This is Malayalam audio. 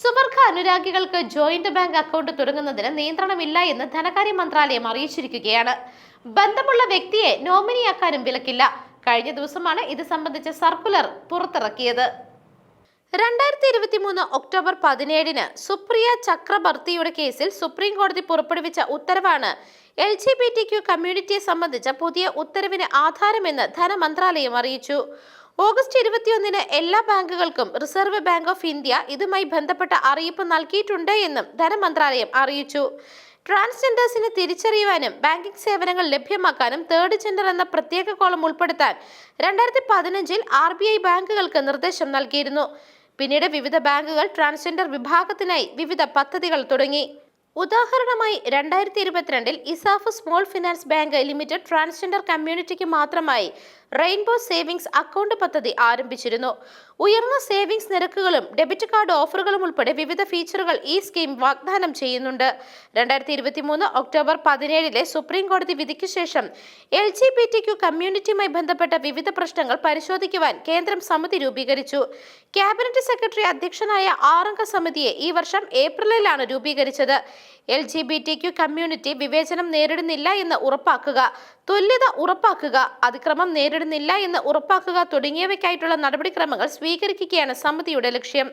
സുവർഗ അനുരാഗികൾക്ക് ജോയിന്റ് ബാങ്ക് അക്കൗണ്ട് തുടങ്ങുന്നതിന് നിയന്ത്രണമില്ല എന്ന് ധനകാര്യ മന്ത്രാലയം അറിയിച്ചിരിക്കുകയാണ്. ബന്ധമുള്ള വ്യക്തിയെ നോമിനിയാക്കാനും വിലക്കില്ല. കഴിഞ്ഞ ദിവസമാണ് ഇത് സംബന്ധിച്ച സർക്കുലർ പുറത്തിറക്കിയത്. രണ്ടായിരത്തി ഇരുപത്തി മൂന്ന് ഒക്ടോബർ പതിനേഴിന് സുപ്രിയ ചക്രബർത്തിയുടെ കേസിൽ സുപ്രീം കോടതി പുറപ്പെടുവിച്ച ഉത്തരവാണ് L G B T Q കമ്മ്യൂണിറ്റിയെ സംബന്ധിച്ച പുതിയ ഉത്തരവിന് ആധാരമെന്ന് ധനമന്ത്രാലയം അറിയിച്ചു. ഓഗസ്റ്റ് ഇരുപത്തിയൊന്നിന് എല്ലാ ബാങ്കുകൾക്കും റിസർവ് ബാങ്ക് ഓഫ് ഇന്ത്യ ഇതുമായി ബന്ധപ്പെട്ട അറിയിപ്പ് നൽകിയിട്ടുണ്ട് എന്നും ധനമന്ത്രാലയം അറിയിച്ചു. ട്രാൻസ്ജെൻഡേഴ്സിനെ തിരിച്ചറിയുവാനും ബാങ്കിംഗ് സേവനങ്ങൾ ലഭ്യമാക്കാനും തേർഡ് ജെൻഡർ എന്ന പ്രത്യേക കോളം ഉൾപ്പെടുത്താൻ രണ്ടായിരത്തി പതിനഞ്ചിൽ ആർ ബി ഐ ബാങ്കുകൾക്ക് നിർദ്ദേശം നൽകിയിരുന്നു. പിന്നീട് വിവിധ ബാങ്കുകൾ ട്രാൻസ്ജെൻഡർ വിഭാഗത്തിനായി വിവിധ പദ്ധതികൾ തുടങ്ങി. ഉദാഹരണമായി രണ്ടായിരത്തി ഇരുപത്തിരണ്ടിൽ ESAF small finance bank limited transgender കമ്മ്യൂണിറ്റിക്ക് മാത്രമായി റെയിൻബോ സേവിങ്സ് അക്കൗണ്ട് പദ്ധതി ആരംഭിച്ചിരുന്നു. ഉയർന്ന സേവിങ്സ് നിരക്കുകളും ഡെബിറ്റ് കാർഡ് ഓഫറുകളും ഉൾപ്പെടെ വിവിധ ഫീച്ചറുകൾ ഈ സ്കീം വാഗ്ദാനം ചെയ്യുന്നുണ്ട്. രണ്ടായിരത്തി ഇരുപത്തി മൂന്ന് ഒക്ടോബർ പതിനേഴിലെ സുപ്രീം കോടതി വിധിക്ക് ശേഷം L G B T Q കമ്മ്യൂണിറ്റിയുമായി ബന്ധപ്പെട്ട വിവിധ പ്രശ്നങ്ങൾ പരിശോധിക്കുവാൻ കേന്ദ്രം സമിതി രൂപീകരിച്ചു. ക്യാബിനറ്റ് സെക്രട്ടറി അധ്യക്ഷനായ ആറംഗ സമിതിയെ ഈ വർഷം ഏപ്രിലിലാണ് രൂപീകരിച്ചത്. L G B T Q community വിവേചനം നേരിടുന്നില്ല എന്ന് ഉറപ്പാക്കുക. തുല്യത ഉറപ്പാക്കുക അതിക്രമം നേരിടുന്നില്ല എന്ന് ഉറപ്പാക്കുക തുടങ്ങിയവയ്ക്കായിട്ടുള്ള നടപടിക്രമങ്ങൾ സ്വീകരിക്കുകയാണ് സമിതിയുടെ ലക്ഷ്യം.